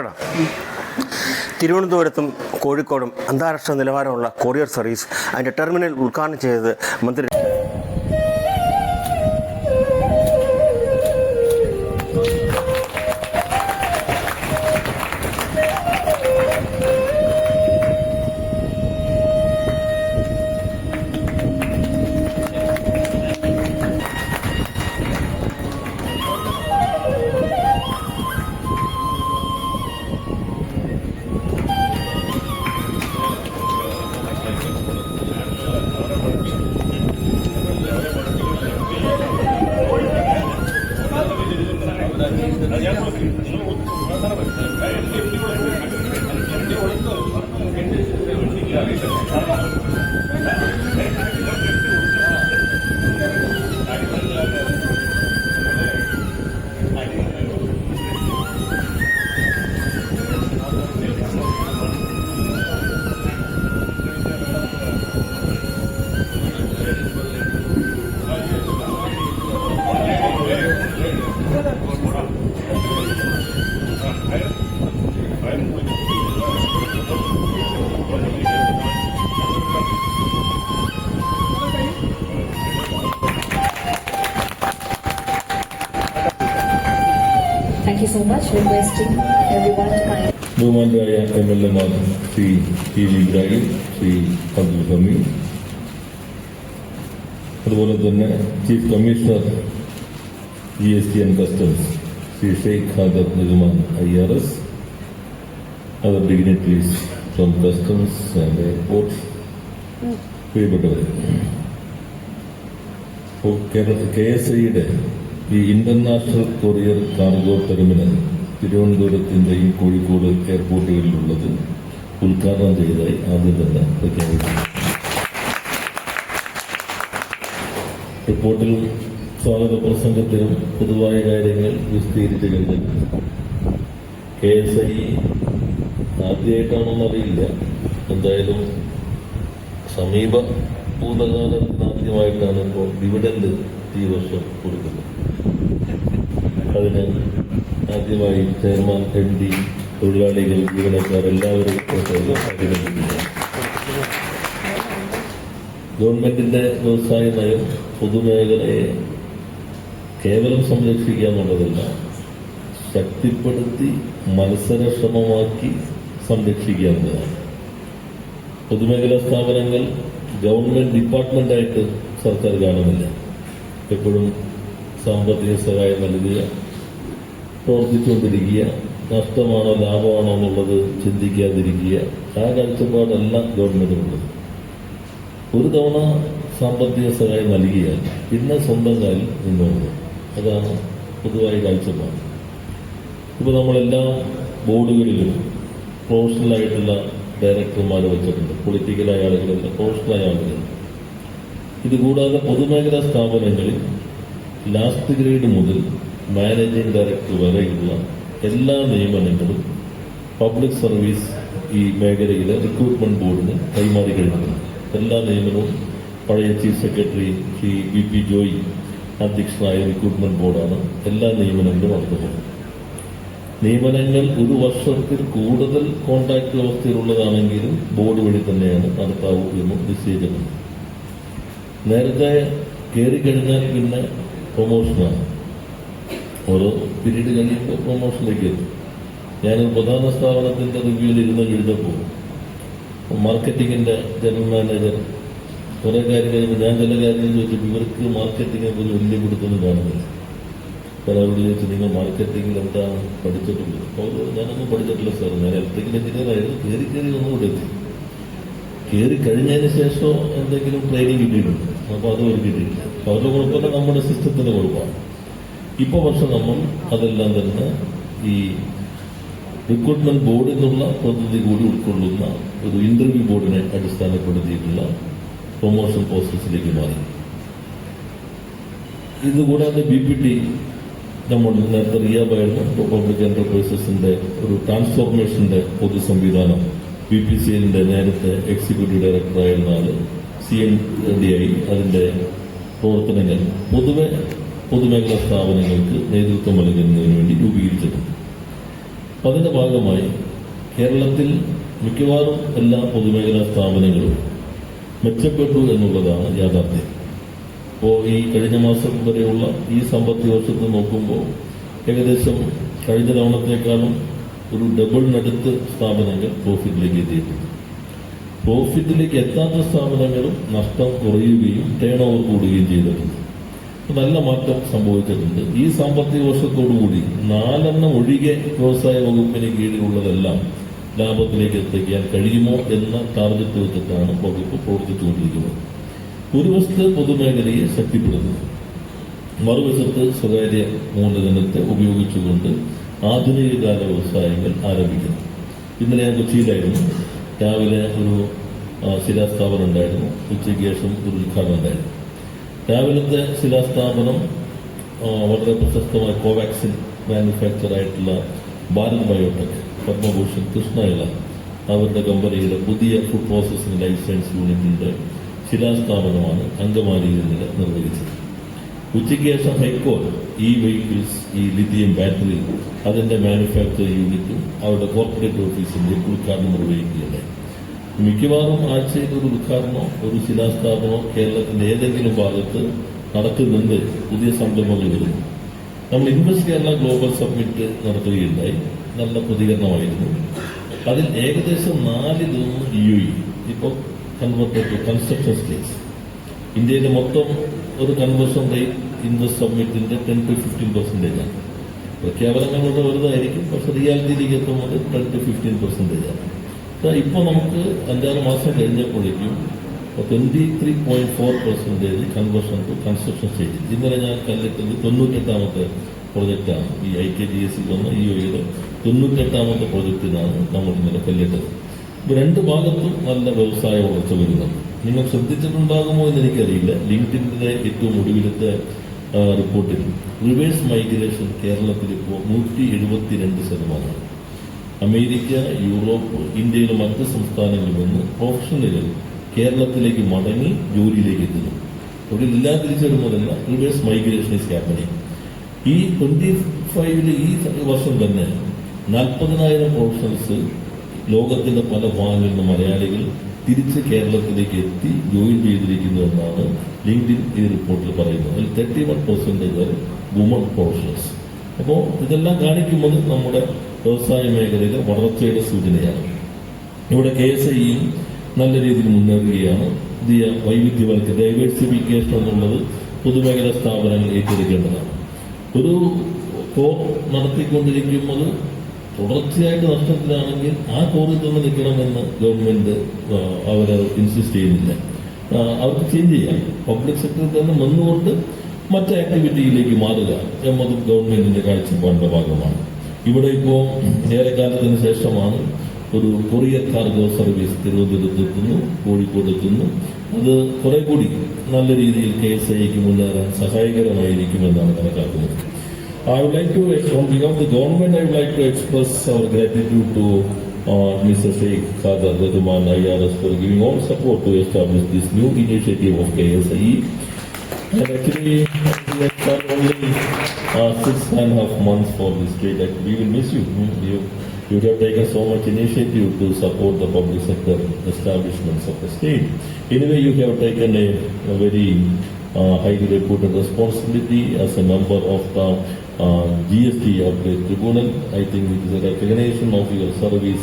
കേട്ടോടാ തിരുവനന്തപുരത്തും കോഴിക്കോടും അന്താരാഷ്ട്ര നിലവാരമുള്ള കൊറിയർ സർവീസ് അതിന്റെ ടെർമിനൽ ഉദ്ഘാടനം ചെയ്തത് മന്ത്രി Gracias. Requesting everyone to kindly ബഹുമാനായ എം എൽ എമാർ ശ്രീ ടി വി ഇബ്രാഹിം ശ്രീ അബ്ദുൽ ഹമീദ് അതുപോലെ തന്നെ chief commissioner G S T and customs Shri Sheikh Khader Nigaman I R S other dignitaries from customs and airport പ്രിയപ്പെട്ടവരെ K S ഐയുടെ ഈ international courier cargo terminal തിരുവനന്തപുരത്തിന്റെയും കോഴിക്കോട് എയർപോർട്ടുകളിലുള്ളത് ഉദ്ഘാടനം ചെയ്തതായി ആദ്യം തന്നെ പ്രഖ്യാപിച്ചു റിപ്പോർട്ടിൽ സ്വാഗത പ്രസംഗത്തിനും പൊതുവായ കാര്യങ്ങൾ വിശദീകരിച്ചു കഴിഞ്ഞു കെ എസ് ഐ ആദ്യമായിട്ടാണെന്നറിയില്ല എന്തായാലും സമീപ ഭൂതകാലത്തിന് ആദ്യമായിട്ടാണ് ഇപ്പോൾ ഡിവിഡൻഡ് ഈ വർഷം കൊടുക്കുന്നത്. അതിന് ആദ്യമായി ചെയർമാൻ എം ഡി തൊഴിലാളികൾ ജീവനക്കാർ എല്ലാവരും ഗവൺമെന്റിന്റെ വ്യവസായ നയം പൊതുമേഖലയെ കേവലം സംരക്ഷിക്കുക എന്നുള്ളതല്ല ശക്തിപ്പെടുത്തി മത്സരക്ഷമമാക്കി സംരക്ഷിക്കുക എന്നതാണ്. പൊതുമേഖലാ സ്ഥാപനങ്ങൾ ഗവൺമെന്റ് ഡിപ്പാർട്ട്മെന്റായിട്ട് സർക്കാർ കാണുന്നില്ല. എപ്പോഴും സാമ്പത്തിക സഹായം നൽകുക പ്രവർത്തിച്ചുകൊണ്ടിരിക്കുക. നഷ്ടമാണോ ലാഭമാണോ എന്നുള്ളത് ചിന്തിക്കാതിരിക്കുക. ആ കാഴ്ചപ്പാടല്ല ഗവൺമെന്റിനുള്ളത്. ഒരു തവണ സാമ്പത്തിക സഹായം നൽകിയാൽ പിന്നെ സ്വന്തം കാലിൽ നിന്നുള്ളത് അതാണ് പൊതുവായ കാഴ്ചപ്പാട്. ഇപ്പോൾ നമ്മളെല്ലാ ബോർഡുകളിലും പ്രൊഫഷണലായിട്ടുള്ള ഡയറക്ടർമാർ വെച്ചിട്ടുണ്ട്. പൊളിറ്റിക്കലായ ആളുകളല്ല പ്രൊഫഷണലായ ആളുകൾ ഇതുകൂടാതെ പൊതുമേഖലാ സ്ഥാപനങ്ങളിൽ ലാസ്റ്റ് ഗ്രേഡ് മുതൽ മാനേജിംഗ് ഡയറക്ടർ വരെയുള്ള എല്ലാ നിയമനങ്ങളും പബ്ലിക് സർവീസ് ഈ മേഖലയിലെ റിക്രൂട്ട്മെന്റ് ബോർഡിന് കൈമാറി കഴിഞ്ഞു എല്ലാ നിയമനവും പഴയ chief secretary Shri V P Joy അധ്യക്ഷനായ റിക്രൂട്ട്മെന്റ് ബോർഡാണ് എല്ലാ നിയമനങ്ങളും നടത്തുന്നത്. നിയമനങ്ങൾ ഒരു വർഷത്തിൽ കൂടുതൽ കോൺട്രാക്ട് വ്യവസ്ഥയിലുള്ളതാണെങ്കിലും ബോർഡ് വഴി തന്നെയാണ് നടത്താവൂ എന്നും നിശ്ചയിച്ചിട്ടുണ്ട്. നേരത്തെ കയറിക്കഴിഞ്ഞാൽ പിന്നെ പ്രൊമോഷനാണ് ഓരോ പീരീഡ് കഴിയുമ്പോൾ പ്രൊമോഷനിലേക്ക് എത്തും. ഞാൻ പ്രധാന സ്ഥാപനത്തിന്റെ റിവ്യൂവിൽ ഇരുന്ന് കഴിഞ്ഞപ്പോൾ മാർക്കറ്റിങ്ങിന്റെ ജനറൽ മാനേജർ കുറെ കാര്യം കഴിയുമ്പോൾ ഞാൻ ചില കാര്യങ്ങൾ ചോദിച്ചു ഇവർക്ക് മാർക്കറ്റിങ്ങിനെ പോലും വലിയ പിടുത്തൊന്നും കാണുന്നില്ല. പലരോട് ചോദിച്ചു നിങ്ങൾ മാർക്കറ്റിംഗിൽ എന്താണ് പഠിച്ചിട്ടുള്ളത്? അപ്പോൾ ഞാനൊന്നും പഠിച്ചിട്ടില്ല സാർ ഞാൻ ഇലക്ട്രിക്കൽ എഞ്ചിനീയർ ആയിരുന്നു. കയറി കയറി ഒന്നുകൂടെ എത്തി. കയറി കഴിഞ്ഞതിന് ശേഷം എന്തെങ്കിലും ട്രെയിനിങ് കിട്ടിയിട്ടുണ്ട്. അപ്പോൾ അത് ഒരു കിട്ടിയിട്ടില്ല. അവരുടെ കുഴപ്പമില്ല. നമ്മുടെ സിസ്റ്റത്തിന്റെ കുഴപ്പമാണ്. ഇപ്പൊ പക്ഷെ നമ്മൾ അതെല്ലാം തന്നെ ഈ റിക്രൂട്ട്മെന്റ് ബോർഡിൽ നിന്നുള്ള പദ്ധതി കൂടി ഉൾക്കൊള്ളുന്ന ഒരു ഇന്റർവ്യൂ ബോർഡിനെ അടിസ്ഥാനപ്പെടുത്തിയിട്ടുള്ള പ്രൊമോഷൻ പ്രോസസ്സിലേക്ക് മാറി. ഇതുകൂടാതെ ബി പി ടി നമ്മൾ നേരത്തെ റിയാബായിരുന്നു പബ്ലിക് എന്റർപ്രൈസസിന്റെ ഒരു ട്രാൻസ്ഫോർമേഷന്റെ പൊതു സംവിധാനം ബി പി സി എല്ലിന്റെ നേരത്തെ എക്സിക്യൂട്ടീവ് ഡയറക്ടറായിരുന്ന ആൾ സി എം ഡി ഐ അതിന്റെ പ്രവർത്തനങ്ങൾ പൊതുവെ പൊതുമേഖലാ സ്ഥാപനങ്ങൾക്ക് നേതൃത്വം നൽകുന്നതിന് വേണ്ടി രൂപീകരിച്ചിട്ടുണ്ട്. അപ്പം ഭാഗമായി കേരളത്തിൽ മിക്കവാറും എല്ലാ പൊതുമേഖലാ സ്ഥാപനങ്ങളും മെച്ചപ്പെട്ടു എന്നുള്ളതാണ് യാഥാർത്ഥ്യം. അപ്പോൾ ഈ കഴിഞ്ഞ മാസം വരെയുള്ള ഈ സാമ്പത്തിക വർഷത്തെ നോക്കുമ്പോൾ ഏകദേശം കഴിഞ്ഞ തവണത്തേക്കാളും ഒരു ഡബിളിനടുത്ത് സ്ഥാപനങ്ങൾ പ്രോഫിറ്റിലേക്ക് എത്തിയിട്ടുണ്ട്. പ്രോഫിറ്റിലേക്ക് എത്താത്ത സ്ഥാപനങ്ങളും നഷ്ടം കുറയുകയും ടേൺ ഓവർ കൂടുകയും ചെയ്തിട്ടുണ്ട്. നല്ല മാറ്റം സംഭവിച്ചിട്ടുണ്ട്. ഈ സാമ്പത്തിക വർഷത്തോടുകൂടി നാലെണ്ണം ഒഴികെ വ്യവസായ വകുപ്പിന് കീഴിലുള്ളതെല്ലാം ലാഭത്തിലേക്ക് എത്തിക്കാൻ കഴിയുമോ എന്ന ടാർഗറ്റ് വെച്ചിട്ടാണ് വകുപ്പ് പ്രവർത്തിച്ചുകൊണ്ടിരിക്കുന്നത്. ഒരു വശത്ത് പൊതുമേഖലയെ ശക്തിപ്പെടുത്തുന്നു. മറുവശത്ത് സ്വകാര്യ മൂലധനത്തെ ഉപയോഗിച്ചുകൊണ്ട് ആധുനിക കാല വ്യവസായങ്ങൾ ആരംഭിക്കുന്നു. ഇന്നലെ ഞാൻ കൊച്ചിയിലായിരുന്നു. രാവിലെ ഒരു ശിലാസ്ഥാപനം ഉണ്ടായിരുന്നു. ഉച്ചയ്ക്ക് ശേഷം ഒരു ഉദ്ഘാടനം ഉണ്ടായിരുന്നു. രാവിലത്തെ ശിലാസ്ഥാപനം വളരെ പ്രശസ്തമായ കോവാക്സിൻ മാനുഫാക്ചർ ആയിട്ടുള്ള ഭാരത് ബയോടെക് പത്മഭൂഷൺ കൃഷ്ണയില അവരുടെ കമ്പനിയുടെ പുതിയ ഫുഡ് പ്രോസസ്സിംഗ് ലൈസൻസ് യൂണിറ്റിന്റെ ശിലാസ്ഥാപനമാണ് അങ്കമാലിയിൽ ഇന്നലെ നിർവഹിച്ചത്. ഉച്ചയ്ക്ക് ശേഷം ഹൈക്കോർ ഈ വെഹിക്കിൾസ് ഈ ലിഥിയം ബാറ്ററി അതിന്റെ മാനുഫാക്ചറിംഗ് യൂണിറ്റും അവരുടെ കോർപ്പറേറ്റ് ഓഫീസിന്റെ ഉദ്ഘാടനം നിർവഹിക്കുകയുണ്ടായി. മിക്കവാറും ആഴ്ചയിൽ ഒരു ഉദ്ഘാടനമോ ഒരു ശിലാസ്ഥാപനമോ കേരളത്തിന്റെ ഏതെങ്കിലും ഭാഗത്ത് നടക്കുന്നുണ്ട് പുതിയ സംരംഭങ്ങൾ വരുന്നു നമ്മൾ ഇൻവെസ്റ്റ് കേരള ഗ്ലോബൽ സബ്മിറ്റ് നടത്തുകയുണ്ടായി. നല്ല പ്രതികരണമായിരുന്നു. അതിൽ ഏകദേശം നാലിലൊന്ന് യു ഇ ഇപ്പോൾ കൺവെർട്ടഡ് കൺസ്ട്രക്ഷൻ സ്റ്റേജ് ഇന്ത്യയിലെ മൊത്തം ഒരു കൺവേർഷൻ റേറ്റ് ഇൻവെസ്റ്റ് സബ്മിറ്റിന്റെ ടെൻ ടു ഫിഫ്റ്റീൻ പെർസെന്റേജ് ആണ്. പ്രഖ്യാപനങ്ങളുടെ വലുതായിരിക്കും പക്ഷെ റിയാലിറ്റിയിലേക്ക് എത്തുമ്പോൾ ടെൻ ടു ഫിഫ്റ്റീൻ പെർസെന്റേജ് ആണ്. ഇപ്പോൾ നമുക്ക് അഞ്ചാറ് മാസം കഴിഞ്ഞപ്പോഴേക്കും twenty three point four percentage conversion to construction stage ഇന്നലെ ഞാൻ കല്ലിട്ടത് തൊണ്ണൂറ്റെട്ടാമത്തെ പ്രൊജക്റ്റാണ് ഈ ഐ കെ ജി എസ് വന്ന ഈ ഒയുടെ തൊണ്ണൂറ്റെട്ടാമത്തെ പ്രൊജക്റ്റിനാണ് നമ്മൾ ഇന്നലെ കല്ലിട്ടത് ഇപ്പൊ രണ്ട് ഭാഗത്തും നല്ല വ്യവസായ വളർച്ച വരുന്നുണ്ട്. നിങ്ങൾ ശ്രദ്ധിച്ചിട്ടുണ്ടാകുമോ എന്ന് എനിക്കറിയില്ല. ലിങ്ക്ഡിന്റെ ഏറ്റവും ഒടുവിലത്തെ റിപ്പോർട്ടിൽ റിവേഴ്സ് മൈഗ്രേഷൻ കേരളത്തിൽ ഇപ്പോൾ നൂറ്റി എഴുപത്തിരണ്ട് ശതമാനമാണ്. അമേരിക്ക യൂറോപ്പ് ഇന്ത്യയിലെ മറ്റ് സംസ്ഥാനങ്ങളിൽ നിന്ന് പ്രൊഫഷണലുകൾ കേരളത്തിലേക്ക് മടങ്ങി ജോലിയിലേക്ക് എത്തുന്നു. തൊഴിലില്ലാ തിരിച്ചറിയുന്നതല്ല റിവേഴ്സ് മൈഗ്രേഷൻ ഈസ് ഹാപ്പനിങ്. ഈ ട്വന്റി ഫൈവിൽ ഈ വർഷം തന്നെ നാൽപ്പതിനായിരം പ്രൊഫഷണൽസ് ലോകത്തിന്റെ പല ഭാഗങ്ങളിൽ നിന്ന് മലയാളികൾ തിരിച്ച് കേരളത്തിലേക്ക് എത്തി ജോയിൻ ചെയ്തിരിക്കുന്നു എന്നാണ് ലിങ്ക്ഡിൻ ഈ റിപ്പോർട്ടിൽ പറയുന്നത്. അതിൽ thirty one percentage woman professionals അപ്പോൾ ഇതെല്ലാം കാണിക്കുമ്പോൾ നമ്മുടെ വ്യവസായ മേഖലയിലെ വളർച്ചയുടെ സൂചനയാണ്. ഇവിടെ കെ എസ് ഐയും നല്ല രീതിയിൽ മുന്നേറുകയാണ്. പുതിയ വൈവിധ്യവൽക്ക ഡൈവേഴ്സിഫിക്കേഷൻ എന്നുള്ളത് പൊതുമേഖലാ സ്ഥാപനങ്ങൾ ഏറ്റെടുക്കേണ്ടതാണ്. ഒരു കോ നടത്തിക്കൊണ്ടിരിക്കുമ്പോൾ തുടർച്ചയായിട്ട് നഷ്ടത്തിലാണെങ്കിൽ ആ കോറിൽ തന്നെ നിൽക്കണമെന്ന് ഗവൺമെന്റ് അവരെ ഇൻസിസ്റ്റ് ചെയ്യുന്നില്ല. അവർക്ക് ചേഞ്ച് ചെയ്യാം. പബ്ലിക് സെക്ടറിൽ തന്നെ നിന്നുകൊണ്ട് മറ്റ് ആക്ടിവിറ്റിയിലേക്ക് മാറുക എന്നതും ഗവൺമെന്റിന്റെ കാഴ്ചപ്പാടിന്റെ ഭാഗമാണ്. ഇവിടെ ഇപ്പോൾ ഏറെക്കാലത്തിന് ശേഷമാണ് ഒരു കൊറിയർ കാർഗോ സർവീസ് തിരുവനന്തപുരത്ത് എത്തുന്നു കോഴിക്കോട് എത്തുന്നു അത് കുറെ കൂടി നല്ല രീതിയിൽ കെ എസ് ഐക്ക് മുന്നേറാൻ സഹായകരമായിരിക്കുമെന്നാണ് കണക്കാക്കുന്നത് I would like to, on behalf of the government, I would like to express our gratitude to uh, Mr. Sheikh Khadar Rahman IRS for giving all support to establish this new initiative of KSIE. And actually, we only uh, six and a half months for this. Like, we will miss you. Hmm, You, you have taken so much initiative to support the public sector establishments of the state. Anyway, you have taken a, a very uh, highly reputed responsibility as a member of the uh, GST Appellate Tribunal. I think it is a recognition of your service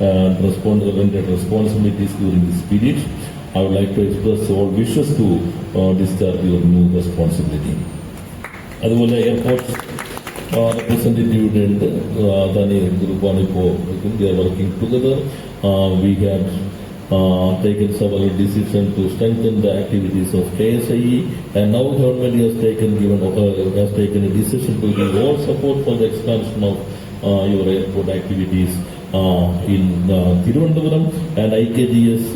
and rendered responsibilities during this period. I would like to express all wishes to uh, discharge your new responsibility. അതുപോലെ airport representative ഉണ്ട് അദാനി ഗ്രൂപ്പാണ് ഇപ്പോൾ working together we have taken several decisions to strengthen the activities of KSIE and now government has taken given uh, has taken a decision to give all support for the expansion of uh, your airport activities in Thiruvananthapuram and IKGS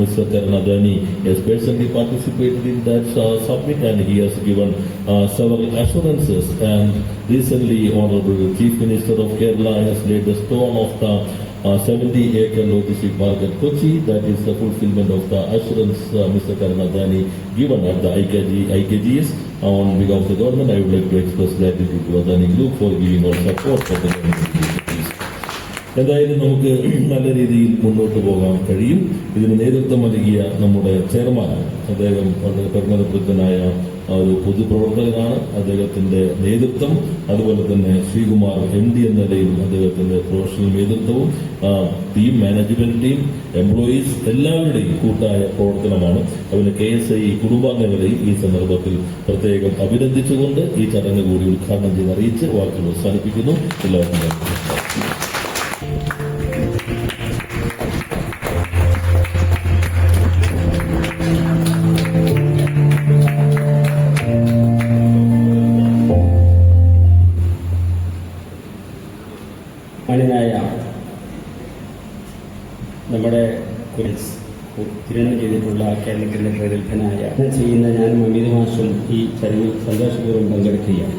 Mr. Karanadani has personally participated in that summit and he has given several assurances and recently Honorable Chief Minister of Kerala has laid the stone of the uh, 70 acre park at Kochi. That is the fulfillment of the assurance uh, Mr. Karanadani given at the IKG, IKGS. On behalf of the government, I would like to express gratitude to Adani Group for giving all support for the government initiatives. എന്തായാലും നമുക്ക് നല്ല രീതിയിൽ മുന്നോട്ട് പോകാൻ കഴിയും ഇതിന് നേതൃത്വം നൽകിയ നമ്മുടെ ചെയർമാൻ അദ്ദേഹം വളരെ പരിണതപ്രജ്ഞനായ ആ ഒരു പൊതുപ്രവർത്തകനാണ് അദ്ദേഹത്തിന്റെ നേതൃത്വം. അതുപോലെ തന്നെ ശ്രീകുമാർ എം ഡി എന്ന നിലയിൽ അദ്ദേഹത്തിന്റെ പ്രൊഫഷണൽ നേതൃത്വവും ടീം മാനേജ്മെന്റ് ടീം എംപ്ലോയീസ് എല്ലാവരുടെയും കൂട്ടായ പ്രവർത്തനമാണ്. അവന് കെ എസ് ഐ കുടുംബാംഗങ്ങളെയും ഈ സന്ദർഭത്തിൽ പ്രത്യേകം അഭിനന്ദിച്ചുകൊണ്ട് ഈ ചടങ്ങ് കൂടി ഉദ്ഘാടനം ചെയ്ത് അറിയിച്ച് വാക്കുകൾ അവസാനിപ്പിക്കുന്നു. എല്ലാവർക്കും തിരുവനം ചെയ്തിട്ടുള്ള കേരളത്തിന്റെ പ്രഗത്ഭനായ ചെയ്യുന്ന ഞാൻ മമീത മാസം ഈ ചടങ്ങിൽ സന്തോഷപൂർവം പങ്കെടുക്കുകയാണ്.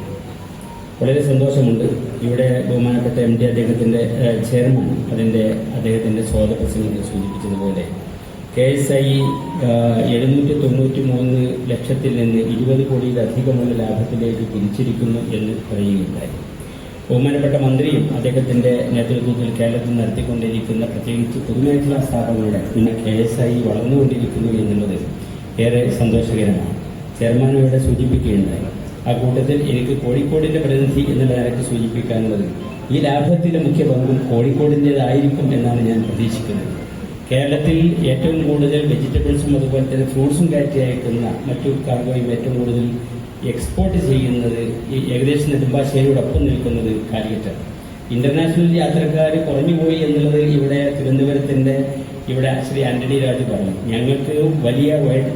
വളരെ സന്തോഷമുണ്ട്. ഇവിടെ ബഹുമാനപ്പെട്ട എം ഡി അദ്ദേഹത്തിന്റെ ചെയർമാൻ അതിന്റെ അദ്ദേഹത്തിന്റെ സ്വാഗത പ്രസംഗത്തിൽ സൂചിപ്പിച്ചതുപോലെ കെ എസ് ഐ എഴുന്നൂറ്റി തൊണ്ണൂറ്റി മൂന്ന് ലക്ഷത്തിൽ നിന്ന് ഇരുപത് കോടിയിലധികമുള്ള ലാഭത്തിലേക്ക് തിരിച്ചിരിക്കുന്നു എന്ന് പറയുകയുണ്ടായി. ബഹുമാനപ്പെട്ട മന്ത്രിയും അദ്ദേഹത്തിന്റെ നേതൃത്വത്തിൽ കേരളത്തിൽ നടത്തിക്കൊണ്ടിരിക്കുന്ന പ്രത്യേകിച്ച് പൊതുമേഖലാ സ്ഥാപനങ്ങളുടെ പിന്നെ കെ എസ് ഐ വളർന്നുകൊണ്ടിരിക്കുന്നു എന്നുള്ളത് ഏറെ സന്തോഷകരമാണ്. ചെയർമാൻ ഇവിടെ സൂചിപ്പിക്കുകയുണ്ടായി. ആ കൂട്ടത്തിൽ എനിക്ക് കോഴിക്കോടിന്റെ പ്രതിനിധി എന്നുള്ള നിലയ്ക്ക് സൂചിപ്പിക്കാനുള്ളത് ഈ ലാഭത്തിന്റെ മുഖ്യ പങ്കും കോഴിക്കോടിന്റെതായിരിക്കും എന്നാണ് ഞാൻ പ്രതീക്ഷിക്കുന്നത്. കേരളത്തിൽ ഏറ്റവും കൂടുതൽ വെജിറ്റബിൾസും അതുപോലെ തന്നെ ഫ്രൂട്ട്സും കയറ്റി അയക്കുന്ന മറ്റു കാർഗോയും ഏറ്റവും കൂടുതൽ എക്സ്പോർട്ട് ചെയ്യുന്നത് ഈ ഏകദേശം നെടുമ്പാശ്ശേരിയോടൊപ്പം നിൽക്കുന്നത് കാലിക്കറ്റാണ്. ഇന്റർനാഷണൽ യാത്രക്കാർ കുറഞ്ഞുപോയി എന്നുള്ളത് ഇവിടെ തിരുവനന്തപുരത്തിന്റെ ഇവിടെ ശ്രീ ആന്റണി രാജു പറഞ്ഞു. ഞങ്ങൾക്ക് വലിയ വൈഡ്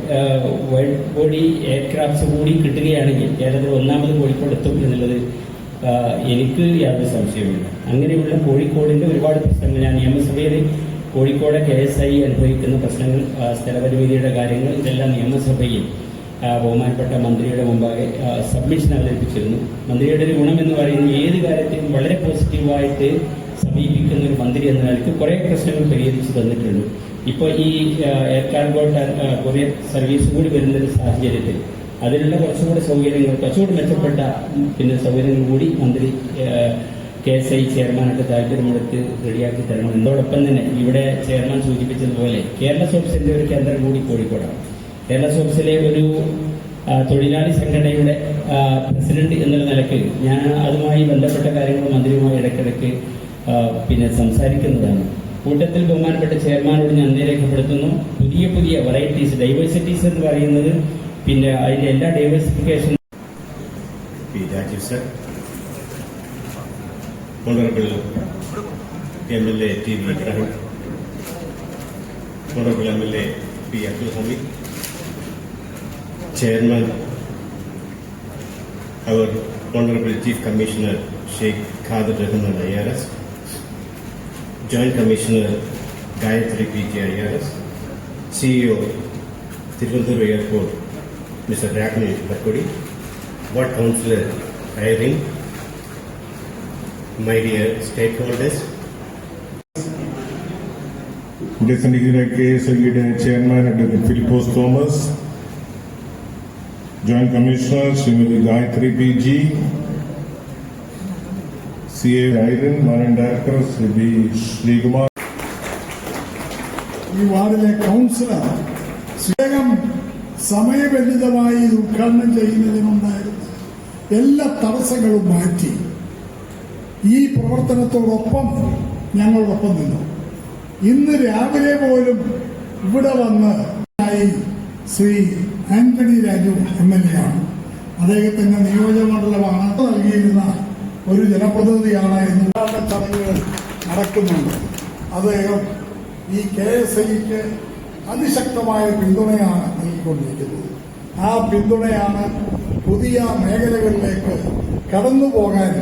വൈഡ് ബോഡി എയർക്രാഫ്റ്റ്സ് കൂടി കിട്ടുകയാണെങ്കിൽ കേരളത്തിൽ ഒന്നാമത് കോഴിക്കോട് എത്തും എന്നുള്ളത് എനിക്ക് യാതൊരു സംശയവുമില്ല. അങ്ങനെയുള്ള കോഴിക്കോടിന്റെ ഒരുപാട് പ്രശ്നങ്ങൾ ഞാൻ നിയമസഭയിൽ കോഴിക്കോട് കെ എസ് ഐ അനുഭവിക്കുന്ന പ്രശ്നങ്ങൾ സ്ഥലപരിമിതിയുടെ കാര്യങ്ങൾ ഇതെല്ലാം നിയമസഭയിൽ ബഹുമാനപ്പെട്ട മന്ത്രിയുടെ മുമ്പാകെ സബ്മിഷൻ അവതരിപ്പിച്ചിരുന്നു. മന്ത്രിയുടെ ഒരു ഗുണം എന്ന് പറയുന്നത് ഏത് കാര്യത്തെയും വളരെ പോസിറ്റീവായിട്ട് സമീപിക്കുന്ന ഒരു മന്ത്രി എന്ന നിലയ്ക്ക് കുറേ പ്രശ്നങ്ങൾ പരിഹരിച്ചു തന്നിട്ടുണ്ട്. ഇപ്പോൾ ഈ എയർ കാർഗോ കൊറിയർ സർവീസ് കൂടി വരുന്ന ഒരു സാഹചര്യത്തിൽ അതിലുള്ള കുറച്ചുകൂടി സൗകര്യങ്ങൾ കുറച്ചുകൂടി മെച്ചപ്പെട്ട പിന്നെ സൗകര്യങ്ങൾ കൂടി മന്ത്രി കെ എസ് ഐ ചെയർമാനൊക്കെ താല്പര്യമെടുത്ത് റെഡിയാക്കി തരണം. എന്നോടൊപ്പം തന്നെ ഇവിടെ ചെയർമാൻ സൂചിപ്പിച്ചതുപോലെ കേരള സോപ്സിന്റെ ഒരു കേന്ദ്രം കൂടി കോഴിക്കോടാണ്. കേരള സോപ്സിലെ ഒരു തൊഴിലാളി സംഘടനയുടെ പ്രസിഡന്റ് എന്നുള്ള നിലയ്ക്ക് ഞാൻ അതുമായി ബന്ധപ്പെട്ട കാര്യങ്ങൾ മന്ത്രിയുമായി ഇടയ്ക്കിടയ്ക്ക് പിന്നെ സംസാരിക്കുന്നതാണ് കൂട്ടത്തിൽ ബഹുമാനപ്പെട്ട ചെയർമാനോട് ഞാൻ നന്ദി രേഖപ്പെടുത്തുന്നു പുതിയ പുതിയ വെറൈറ്റീസ് ഡൈവേഴ്സിറ്റീസ് എന്ന് പറയുന്നത് പിന്നെ അതിന്റെ എല്ലാ diversification M L A T MLA M L A P MLA Hameed. Chairman, our Honorable Chief Commissioner Sheikh Khadir Rahman IRS, Joint Commissioner Gayatri PT IRS, CEO Tiruvanduru Airport Mr. Ragni Barkodi, Board Councillor Irene, my dear stakeholders, Deputy Chairman Dr. Philippos Thomas, joint commissioner Shrimati Gayathri P G C A ഐരൻ manage director Shri B Sreekumar. ഈ വാർഡിലെ councillor വേഗം സമയബന്ധിതമായി ഇത് ഉദ്ഘാടനം ചെയ്യുന്നതിനുണ്ടായിരുന്ന. എല്ലാ തടസ്സങ്ങളും മാറ്റി. ഈ പ്രവർത്തനത്തോടൊപ്പം ഞങ്ങളോടൊപ്പം നിന്നു. ഇന്ന് രാവിലെ പോലും ഇവിടെ വന്ന് ആയി Shri Antony Raju M L A ആണ്. അദ്ദേഹത്തിന്റെ നിയോജകമണ്ഡലമാണ് നൽകിയിരുന്ന ഒരു ജനപ്രതിനിധിയാണ് എന്ന് ചടങ്ങുകൾ നടക്കുന്നുണ്ട്. അദ്ദേഹം ഈ കെ എസ് ഐക്ക് അതിശക്തമായ പിന്തുണയാണ് നൽകിക്കൊണ്ടിരിക്കുന്നത്. ആ പിന്തുണയാണ് പുതിയ മേഖലകളിലേക്ക് കടന്നു പോകാൻ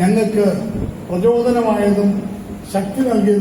ഞങ്ങൾക്ക് പ്രചോദനമായതും ശക്തി നൽകിയതും